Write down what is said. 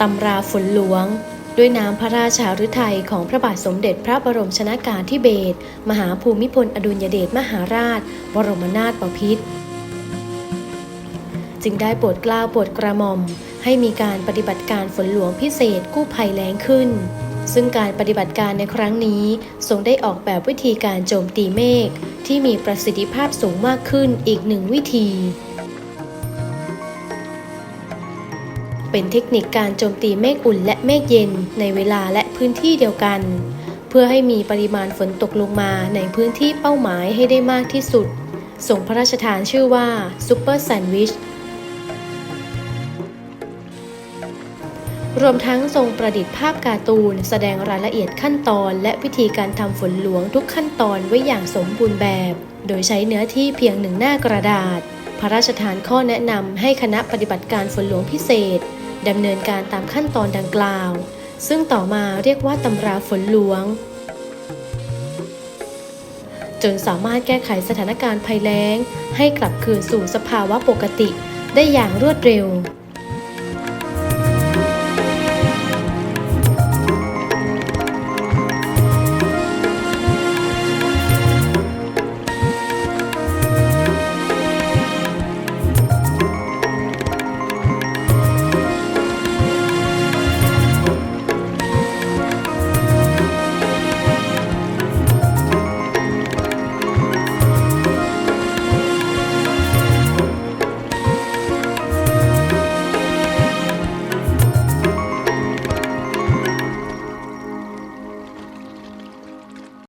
ตำราฝนหลวง ด้วยน้ำพระราชาฤทัยของพระบาทสมเด็จพระบรมชนากาธิเบศรมหาภูมิพลอดุลยเดชมหาราช บรมนาถบพิตรจึงได้โปรดกล้าวโปรดกระหม่อม ให้มีการปฏิบัติการฝนหลวงพิเศษกู้ภัยแล้งขึ้น ซึ่งการปฏิบัติการในครั้งนี้ทรงได้ออกแบบวิธีการโจมตีเมฆที่มีประสิทธิภาพสูงมากขึ้นอีกหนึ่งวิธี เป็นเทคนิคการโจมตีเมฆอุ่นและเมฆเย็นในเวลาและพื้นที่เดียวกัน เพื่อให้มีปริมาณฝนตกลงมาในพื้นที่เป้าหมายให้ได้มากที่สุด ส่งพระราชทานชื่อว่าซูเปอร์แซนด์วิชรวมทั้งทรงประดิษฐ์ภาพการ์ตูน แสดงรายละเอียดขั้นตอน และวิธีการทำฝนหลวงทุกขั้นตอนไว้อย่างสมบูรณ์แบบ โดยใช้เนื้อที่เพียงหนึ่งหน้ากระดาษ พระราชทานข้อแนะนำให้คณะปฏิบัติการฝนหลวงพิเศษดำเนินการตามขั้นตอนดังกล่าว ซึ่งต่อมาเรียกว่าตำราฝนหลวง จนสามารถแก้ไขสถานการณ์ภัยแล้ง ให้กลับคืนสู่สภาวะปกติได้อย่างรวดเร็ว